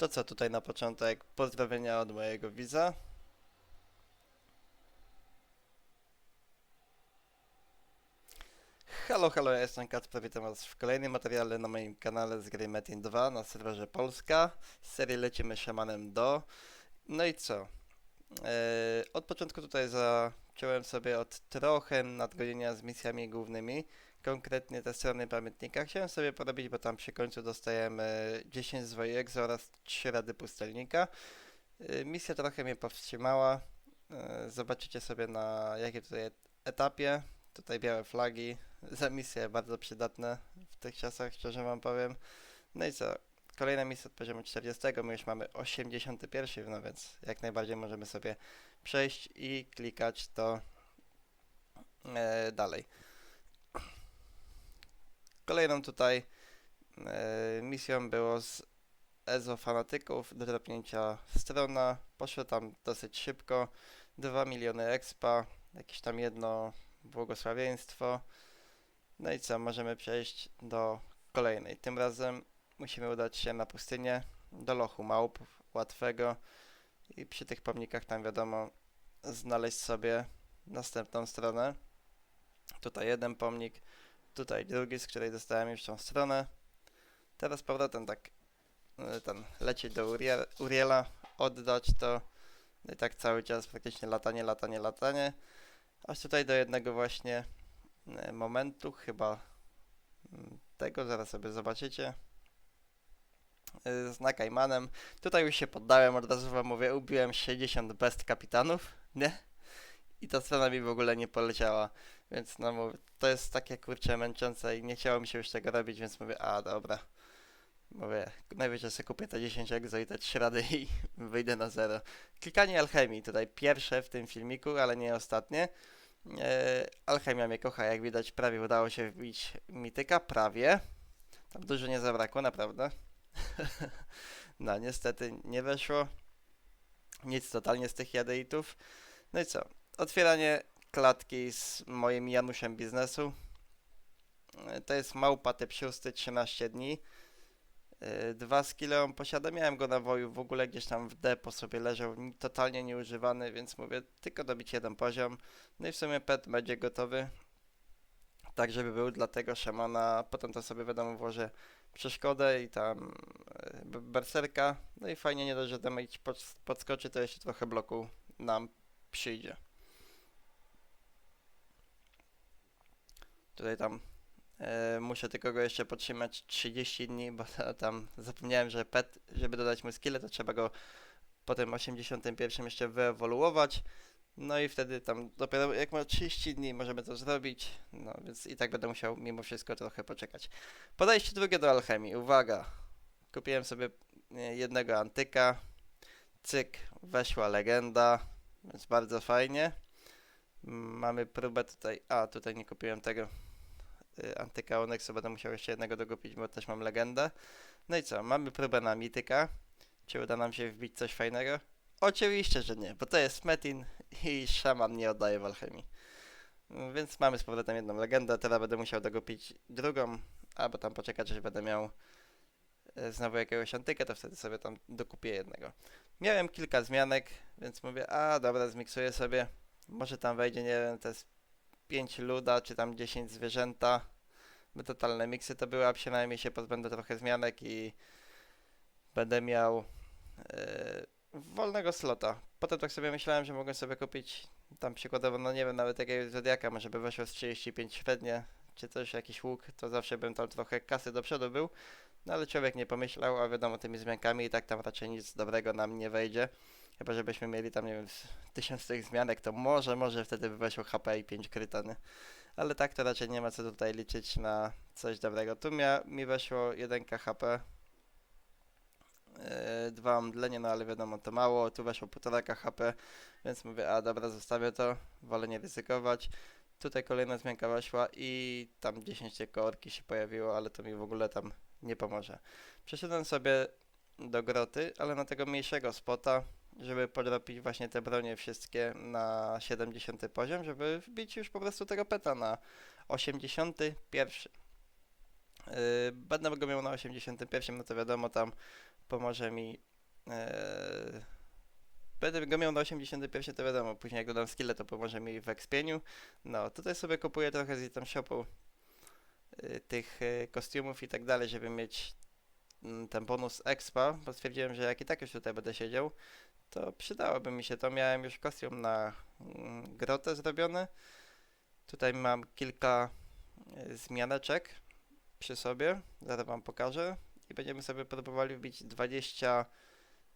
To co tutaj na początek? Pozdrowienia od mojego widza. Halo, halo, ja jestem Kacper, witam was w kolejnym materiale na moim kanale z gry Metin 2 na serwerze Polska. Z serii lecimy Szamanem do. No i co? Eee, od początku tutaj zacząłem sobie od trochę nadgonienia z misjami głównymi, konkretnie te strony pamiętnika. Chciałem sobie porobić, bo tam przy końcu dostajemy 10 zwojek oraz 3 rady pustelnika. Eee, misja trochę mnie powstrzymała. Eee, zobaczycie sobie na jakim tutaj et- etapie. Tutaj białe flagi. Za misje bardzo przydatne w tych czasach, szczerze wam powiem. No i co? Kolejna misja od poziomu 40, my już mamy 81, no więc jak najbardziej możemy sobie przejść i klikać to e, dalej. Kolejną tutaj e, misją było z EZO fanatyków do dropnięcia strona. Poszło tam dosyć szybko. 2 miliony expa, jakieś tam jedno błogosławieństwo. No i co, możemy przejść do kolejnej. Tym razem musimy udać się na pustynię do lochu małp, łatwego i przy tych pomnikach tam wiadomo znaleźć sobie następną stronę. Tutaj jeden pomnik, tutaj drugi, z której dostałem już tą stronę. Teraz powrotem tak y, ten lecieć do Uriel, Uriela, oddać to no i tak cały czas praktycznie latanie, latanie, latanie. Aż tutaj do jednego właśnie y, momentu, chyba mm, tego, zaraz sobie zobaczycie y, z Nakajmanem. Tutaj już się poddałem, od razu wam mówię, ubiłem 60 best kapitanów, nie? I ta strona mi w ogóle nie poleciała, więc no mówię, to jest takie kurcze męczące i nie chciało mi się już tego robić, więc mówię, a dobra. Mówię, najwyżej sobie kupię te 10 egzo i te 3 rady i wyjdę na zero. Klikanie alchemii, tutaj pierwsze w tym filmiku, ale nie ostatnie. E, alchemia mnie kocha, jak widać prawie udało się wbić mityka, prawie. Tam dużo nie zabrakło, naprawdę. no, niestety nie weszło. Nic totalnie z tych jadeitów. No i co? Otwieranie klatki z moim Januszem biznesu. To jest małpa typ 6, 13 dni. E, Dwa skille on posiada. Miałem go na woju w ogóle gdzieś tam w depo sobie leżał, ni- totalnie nieużywany, więc mówię, tylko dobić jeden poziom. No i w sumie pet będzie gotowy. Tak, żeby był dla tego szamana. Potem to sobie wiadomo włożę przeszkodę i tam b- berserka. No i fajnie nie dość, że damage pod, podskoczy, to jeszcze trochę bloku nam przyjdzie. Tutaj tam e, muszę tylko go jeszcze podtrzymać 30 dni, bo tam zapomniałem, że pet, żeby dodać mu skille, to trzeba go po tym 81 jeszcze wyewoluować. No i wtedy tam dopiero jak ma 30 dni możemy to zrobić. No więc i tak będę musiał mimo wszystko trochę poczekać. Podejście drugie do alchemii. Uwaga. Kupiłem sobie e, jednego antyka. Cyk, weszła legenda. Więc bardzo fajnie. Mamy próbę tutaj. A, tutaj nie kupiłem tego antyka Onyxu. Będę musiał jeszcze jednego dokupić, bo też mam legendę. No i co? Mamy próbę na mityka. Czy uda nam się wbić coś fajnego? Oczywiście, że nie, bo to jest Metin i szaman nie oddaje w alchemii. Mm, Więc mamy z powrotem jedną legendę, teraz będę musiał dokupić drugą, albo tam poczekać, aż będę miał e, znowu jakiegoś antyka, to wtedy sobie tam dokupię jednego. Miałem kilka zmianek, więc mówię, a dobra, zmiksuję sobie. Może tam wejdzie, nie wiem, jest 5 luda, czy tam 10 zwierzęta. By totalne miksy to były, a przynajmniej się pozbędę trochę zmianek i będę miał e, wolnego slota. Potem tak sobie myślałem, że mogę sobie kupić tam przykładowo, no nie wiem, nawet jakiegoś Zodiaka, może by weszło z 35 średnie, czy coś, jakiś łuk, to zawsze bym tam trochę kasy do przodu był. No ale człowiek nie pomyślał, a wiadomo, tymi zmiankami i tak tam raczej nic dobrego nam nie wejdzie. Chyba, żebyśmy mieli tam, nie wiem, tysiąc tych zmianek, to może, może wtedy by weszło HP i 5 krytany. Ale tak to raczej nie ma co tutaj liczyć na coś dobrego. Tu mia, mi weszło 1 HP, yy, dwa omdlenie, no ale wiadomo, to mało. Tu weszło 1,5 HP, więc mówię, a dobra, zostawię to, wolę nie ryzykować. Tutaj kolejna zmianka weszła i tam 10 tylko orki się pojawiło, ale to mi w ogóle tam nie pomoże. Przeszedłem sobie do groty, ale na tego mniejszego spota, żeby podrobić właśnie te bronie wszystkie na 70 poziom, żeby wbić już po prostu tego peta na 81. Yy, będę go miał na 81, no to wiadomo, tam pomoże mi Eee, będę go miał na 81, to wiadomo, później jak dodam skille, to pomoże mi w expieniu. No, tutaj sobie kupuję trochę z tam shopu y, tych y, kostiumów i tak dalej, żeby mieć mm, ten bonus expa, bo stwierdziłem, że jak i tak już tutaj będę siedział, to przydałoby mi się to. Miałem już kostium na mm, grotę zrobiony. Tutaj mam kilka y, zmianeczek przy sobie, zaraz wam pokażę i będziemy sobie próbowali wbić 20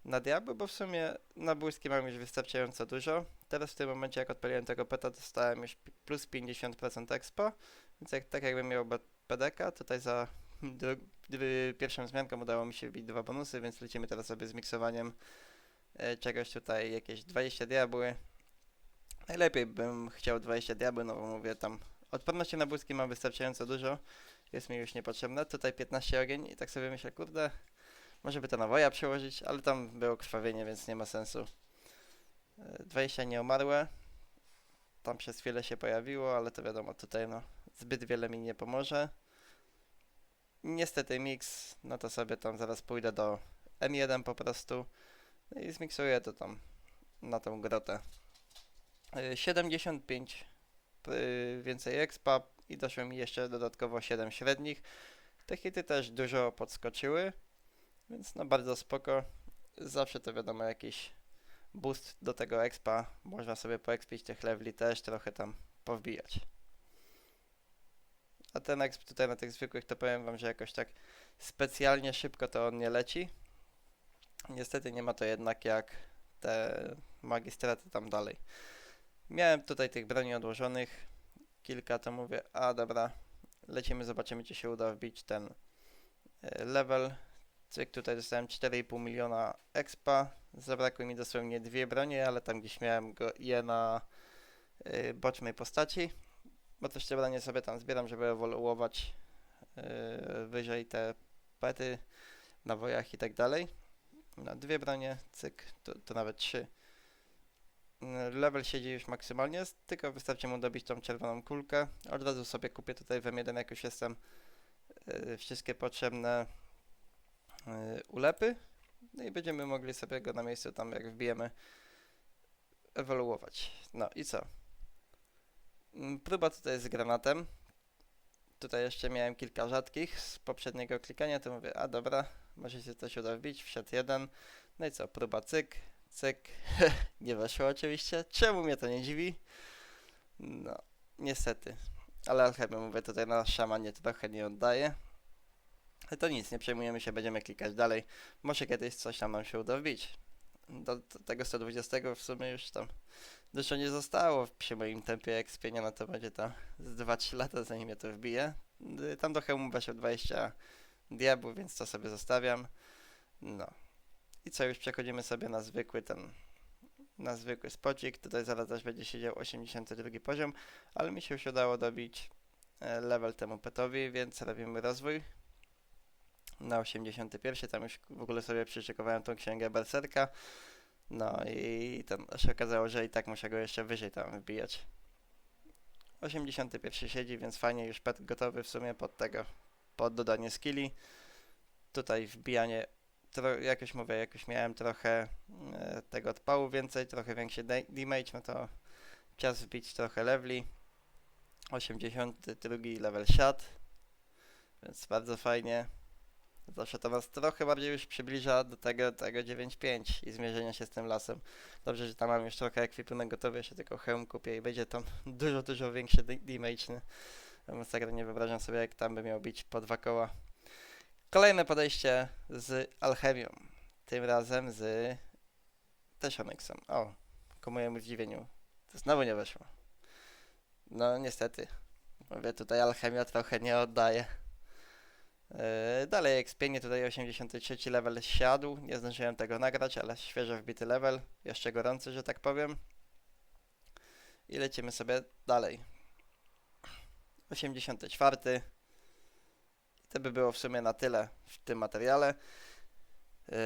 na diabły, bo w sumie na błyski mam już wystarczająco dużo. Teraz w tym momencie jak odpaliłem tego peta dostałem już plus 50% expa, więc jak, tak jakbym miał PDK, tutaj za pierwszą zmianką udało mi się wbić dwa bonusy, więc lecimy teraz sobie z miksowaniem e, czegoś tutaj, jakieś 20 diabły. Najlepiej bym chciał 20 diabły, no bo mówię tam odporności na błyski mam wystarczająco dużo, jest mi już niepotrzebne. Tutaj 15 ogień i tak sobie myślę, kurde, może by to na woja przełożyć, ale tam było krwawienie, więc nie ma sensu. E, 20 nieumarłe. Tam przez chwilę się pojawiło, ale to wiadomo, tutaj no zbyt wiele mi nie pomoże. Niestety mix, no to sobie tam zaraz pójdę do M1 po prostu i zmiksuję to tam na tą grotę. E, 75 y, więcej expa i doszło mi jeszcze dodatkowo 7 średnich. Te hity też dużo podskoczyły. Więc no bardzo spoko. Zawsze to wiadomo jakiś boost do tego expa. Można sobie poekspić tych leveli też, trochę tam powbijać. A ten exp tutaj na tych zwykłych to powiem wam, że jakoś tak specjalnie szybko to on nie leci. Niestety nie ma to jednak jak te magistraty tam dalej. Miałem tutaj tych broni odłożonych. Kilka to mówię, a dobra, lecimy, zobaczymy czy się uda wbić ten e, level. Cyk, tutaj dostałem 4,5 miliona expa. Zabrakły mi dosłownie dwie bronie, ale tam gdzieś miałem go je na y, bocznej postaci. Bo też te bronie sobie tam zbieram, żeby ewoluować y, wyżej te pety na wojach i tak dalej. No, dwie bronie, cyk, to, to nawet trzy. Level siedzi już maksymalnie, tylko wystarczy mu dobić tą czerwoną kulkę. Od razu sobie kupię tutaj w M1, jak już jestem y, wszystkie potrzebne y, ulepy. No i będziemy mogli sobie go na miejscu tam jak wbijemy ewoluować. No i co? Mm, Próba tutaj z granatem. Tutaj jeszcze miałem kilka rzadkich z poprzedniego klikania, to mówię, a dobra, może się coś uda wbić, wszedł jeden. No i co, próba cyk, cyk, nie weszło oczywiście. Czemu mnie to nie dziwi? No, niestety. Ale alchemię mówię, tutaj na szamanie trochę nie oddaje. Ale to nic, nie przejmujemy się, będziemy klikać dalej. Może kiedyś coś tam nam się uda wbić. Do, do tego 120 w sumie już tam dużo nie zostało przy moim tempie ekspienia, no to będzie to z 2-3 lata zanim ja to wbiję. Y, Tam do hełmu weszło 20 diabłów, więc to sobie zostawiam. No. I co, już przechodzimy sobie na zwykły ten, na zwykły spocik. Tutaj zaraz też będzie siedział 82 poziom, ale mi się już udało dobić e, level temu petowi, więc robimy rozwój na 81. Tam już w ogóle sobie przyczekowałem tą księgę Berserka. No i tam się okazało, że i tak muszę go jeszcze wyżej tam wbijać. 81 siedzi, więc fajnie, już pet gotowy w sumie pod tego, pod dodanie skilli. Tutaj wbijanie, tro, jakoś mówię, jakoś miałem trochę e, tego odpału więcej, trochę większy da- damage, no to czas wbić trochę leveli. 82 level shot, więc bardzo fajnie. Zawsze to was trochę bardziej już przybliża do tego, tego 9.5 i zmierzenia się z tym lasem. Dobrze, że tam mam już trochę ekwipunek gotowy, jeszcze tylko hełm kupię i będzie tam dużo, dużo większy da- damage. Masakra nie wyobrażam sobie, jak tam by miał bić po dwa koła. Kolejne podejście z alchemią. Tym razem z też Onyxem. O, ku mojemu zdziwieniu. To znowu nie weszło. No niestety. Mówię, tutaj alchemia trochę nie oddaje. Yy, dalej ekspienie, tutaj 83 level siadł, nie zdążyłem tego nagrać, ale świeżo wbity level, jeszcze gorący, że tak powiem. I lecimy sobie dalej. 84. I to by było w sumie na tyle w tym materiale. Yy,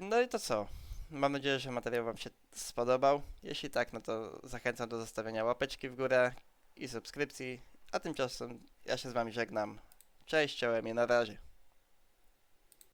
no i to co? Mam nadzieję, że materiał Wam się spodobał. Jeśli tak, no to zachęcam do zostawienia łapeczki w górę i subskrypcji. A tymczasem ja się z Wami żegnam. Cześć, czołem i na razie.